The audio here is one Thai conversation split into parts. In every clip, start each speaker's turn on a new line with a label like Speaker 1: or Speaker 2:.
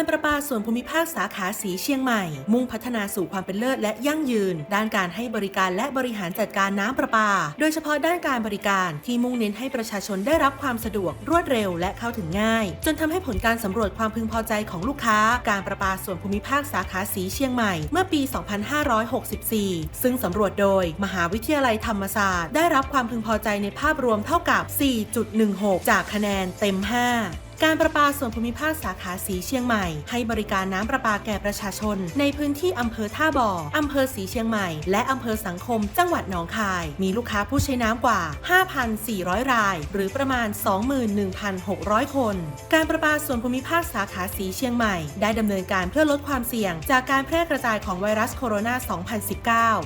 Speaker 1: การประปาส่วนภูมิภาคสาขาสีเชียงใหม่ มุ่งพัฒนาสู่ความเป็นเลิศและยั่งยืน ด้านการให้บริการและบริหารจัดการน้ำประปา โดยเฉพาะด้านการบริการที่มุ่งเน้นให้ประชาชนได้รับความสะดวกรวดเร็วและเข้าถึงง่าย จนทำให้ผลการสำรวจความพึงพอใจของลูกค้า การประปาส่วนภูมิภาคสาขาสีเชียงใหม่ เมื่อปี 2564 ซึ่งสำรวจโดยมหาวิทยาลัยธรรมศาสตร์ ได้รับความพึงพอใจในภาพรวมเท่ากับ 4.16 จากคะแนนเต็ม 5 การประปาส่วนภูมิภาคสาขาสีเชียงใหม่ ให้บริการน้ำประปาแก่ประชาชน ในพื้นที่อำเภอท่าบ่ออำเภอสีเชียงใหม่ และอำเภอสังคม จังหวัดหนองคาย มีลูกค้าผู้ใช้น้ำกว่า 5,400 ราย หรือประมาณ 21,600 คน การประปาส่วนภูมิภาคสาขาสีเชียงใหม่ ได้ดำเนินการเพื่อลดความเสี่ยง จากการแพร่กระจายของไวรัสโคโรนา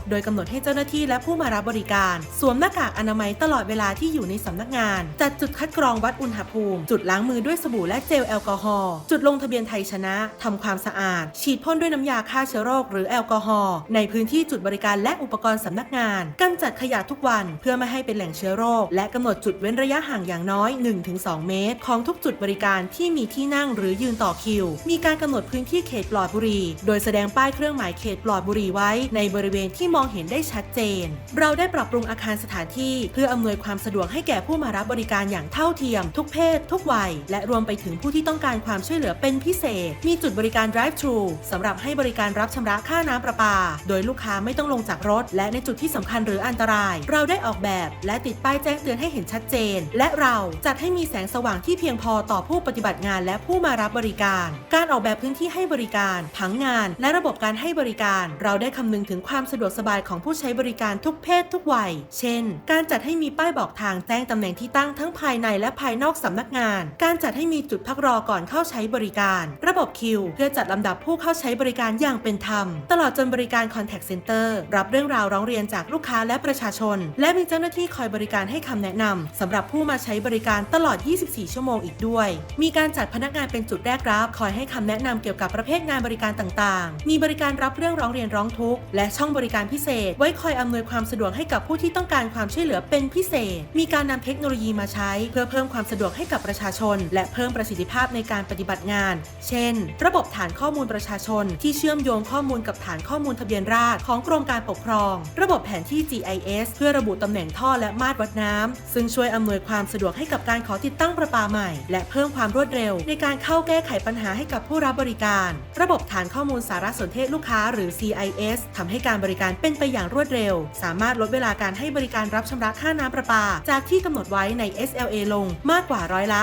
Speaker 1: 2019 โดยกำหนดให้เจ้าหน้าที่และผู้มารับบริการ สวมหน้ากากอนามัยตลอดเวลาที่อยู่ในสำนักงาน จัดจุดคัดกรองวัดอุณหภูมิ จุดล้างมือด้วยสบู่และเจลแอลกอฮอล์จุดลงทะเบียนไทยชนะทำความสะอาด ฉีดพ่นด้วยน้ำยาฆ่าเชื้อโรคหรือแอลกอฮอล์ในพื้นที่จุดบริการและอุปกรณ์สำนักงานกำจัดขยะทุกวันเพื่อไม่ให้เป็นแหล่งเชื้อโรค และกำหนดจุดเว้นระยะห่างอย่างน้อย 1-2 เมตร ของทุกจุดบริการที่มีที่นั่งหรือยืนต่อคิว มีการกำหนดพื้นที่เขตปลอดบุหรี่โดยแสดงป้ายเครื่องหมายเขตปลอดบุหรี่ไว้ ในบริเวณที่มองเห็นได้ชัดเจน เราได้ปรับปรุงอาคารสถานที่ เพื่ออำนวยความสะดวกให้แก่ผู้มารับบริการอย่างเท่าเทียม ทุกเพศ ทุกวัย และรวมไปถึงผู้ที่ต้องการความช่วยเหลือเป็นพิเศษ มีจุดบริการ drive thru สำหรับให้บริการรับชำระค่าน้ำประปา โดยลูกค้าไม่ต้องลงจากรถ และในจุดที่สำคัญหรืออันตราย เราได้ออกแบบและติดป้ายแจ้งเตือนให้เห็นชัดเจน และเราจัดให้มีแสงสว่างที่เพียงพอต่อผู้ปฏิบัติงานและผู้มารับบริการ การออกแบบพื้นที่ให้บริการ ผังงาน และระบบการให้บริการ เราได้คำนึงถึงความสะดวกสบายของผู้ใช้บริการทุกเพศทุกวัย เช่น การจัดให้มีป้ายบอกทางแจ้งตำแหน่งที่ตั้งทั้งภายในและภายนอกสำนักงาน การจัดให้มีจุดพักรอก่อนเข้าใช้บริการ ระบบคิว เพื่อจัดลำดับผู้เข้าใช้บริการอย่างเป็นธรรม ตลอดจนบริการ Contact Center รับเรื่องราวร้องเรียนจากลูกค้าและประชาชน และมีเจ้าหน้าที่คอยบริการให้คำแนะนำสำหรับผู้มาใช้บริการตลอด 24 ชั่วโมงอีกด้วย มีการจัดพนักงานเป็นจุดแรกรับ คอยให้คำแนะนำเกี่ยวกับประเภทงานบริการต่างๆ มีบริการรับเรื่องร้องเรียนร้องทุกข์และช่องบริการพิเศษ ไว้คอยอำนวยความสะดวกให้กับผู้ที่ต้องการความช่วยเหลือเป็นพิเศษ มีการนำเทคโนโลยีมาใช้ เพื่อเพิ่มความสะดวกให้กับประชาชน และและเพิ่มประสิทธิภาพในการปฏิบัติงาน เช่น ระบบฐานข้อมูลประชาชน ที่เชื่อมโยงข้อมูลกับฐานข้อมูลทะเบียนราษฎรของกรมการปกครอง ระบบแผนที่ GIS เพื่อระบุตำแหน่งท่อและมาตรวัดน้ำซึ่งช่วยอำนวยความสะดวกให้กับการขอติดตั้งประปาใหม่ และเพิ่มความรวดเร็ว ในการเข้าแก้ไขปัญหาให้กับผู้รับบริการ ระบบฐานข้อมูลสารสนเทศลูกค้าหรือ CIS ทำให้การบริการเป็นไปอย่างรวดเร็ว สามารถลดเวลาการให้บริการรับชำระค่าน้ำประปา จากที่กำหนดไว้ใน SLA ลงมากกว่าร้อยละ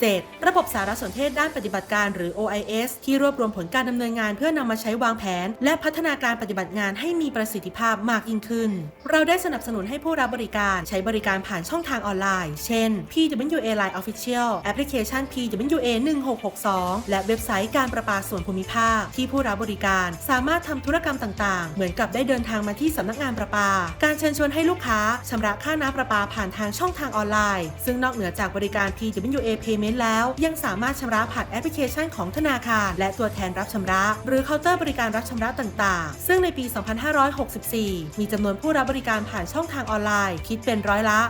Speaker 1: 67ระบบสารสนเทศด้านปฏิบัติการหรือ OIS ที่รวบรวมผลการดำเนินงานเพื่อนำมาใช้วางแผน และพัฒนาการปฏิบัติงานให้มีประสิทธิภาพมากยิ่งขึ้น เราได้สนับสนุนให้ผู้รับบริการใช้บริการผ่านช่องทางออนไลน์ เช่น PWA Line Official แอปพลิเคชัน PWA 1662 และเว็บไซต์การประปาส่วนภูมิภาค ที่ผู้รับบริการสามารถทำธุรกรรมต่าง ๆ เหมือนกับได้เดินทางมาที่สำนักงานประปา การเชิญชวนให้ลูกค้าชำระค่าน้ำประปาผ่านทางช่องทางออนไลน์ ซึ่งนอกเหนือจากบริการ PWA Payment แล้ว ยังสามารถชำระผ่านแอปพลิเคชันของธนาคาร และตัวแทนรับชำระ หรือเคาน์เตอร์บริการรับชำระต่างๆ ซึ่งในปี 2564 มีจำนวนผู้รับบริการผ่านช่องทางออนไลน์ คิดเป็นร้อยละ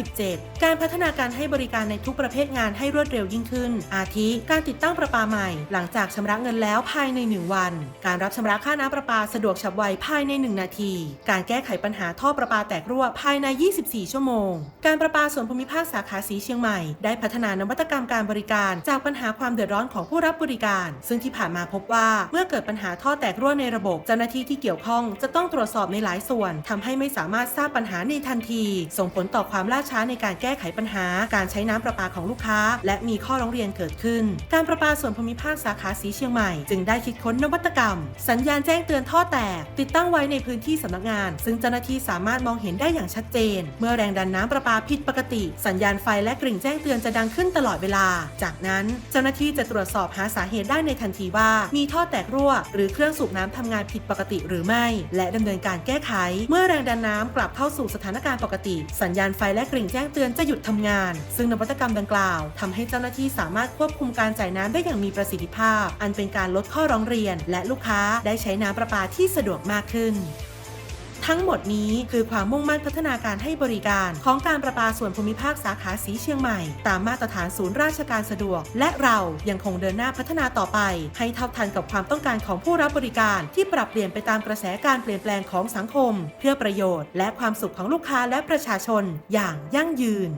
Speaker 1: 57 การพัฒนาการให้บริการในทุกประเภทงานให้รวดเร็วยิ่งขึ้น อาทิ การติดตั้งประปาใหม่ หลังจากชำระเงินแล้วภายใน 1 วัน การรับชำระค่าน้ำประปาสะดวกฉับไวภายใน 1 นาที การแก้ไขปัญหาท่อประปาแตกรั่วภายใน 24 ชั่วโมง การประปาส่วนภูมิภาคสาขาสีเชียงใหม่ได้พัฒนานวัตกรรมการบริการ จากปัญหาความเดือดร้อนของผู้รับบริการ ซึ่งที่ผ่านมาพบว่าเมื่อเกิดปัญหาท่อแตกรั่วในระบบ เจ้าหน้าที่ที่เกี่ยวข้องจะต้องตรวจสอบในหลายส่วนทำให้ไม่สามารถทราบปัญหาในทันที ส่งผลต่อความล่าช้าในการแก้ไขปัญหา การใช้น้ำประปาของลูกค้า และมีข้อร้องเรียนเกิดขึ้น การประปาส่วนภูมิภาคสาขาสีเชียงใหม่ จึงได้คิดค้นนวัตกรรม สัญญาณแจ้งเตือนท่อแตก ติดตั้งไว้ในพื้นที่สำนักงาน ซึ่งเจ้าหน้าที่สามารถมองเห็นได้อย่างชัดเจน เมื่อแรงดันน้ำประปาผิดปกติ สัญญาณไฟและกริ่งแจ้งเตือนจะดังขึ้นตลอดเวลา จากนั้นเจ้าหน้าที่จะตรวจสอบหาสาเหตุได้ในทันทีว่า มีท่อแตกรั่ว หรือเครื่องสูบน้ำทำงานผิดปกติหรือไม่ และดำเนินการแก้ไข เมื่อแรงดันน้ำกลับเข้าสู่สถานการณ์ปกติ สัญญาณไฟและกริ่งแจ้งเตือนจะหยุดทำงาน ซึ่งนวัตกรรมดังกล่าวทำให้เจ้าหน้าที่สามารถควบคุมการจ่ายน้ำได้อย่างมีประสิทธิภาพ อันเป็นการลดข้อร้องเรียน และลูกค้าได้ใช้น้ำประปาที่สะดวกมากขึ้น ทั้งหมดนี้คือความมุ่งมั่นพัฒนาการให้บริการ ของการประปาส่วนภูมิภาคสาขาสีเชียงใหม่ ตามมาตรฐานศูนย์ราชการสะดวก และเรายังคงเดินหน้าพัฒนาต่อไป ให้เท่าทันกับความต้องการของผู้รับบริการ ที่ปรับเปลี่ยนไปตามกระแสการเปลี่ยนแปลงของสังคม เพื่อประโยชน์ และความสุขของลูกค้าและประชาชนอย่างยั่งยืน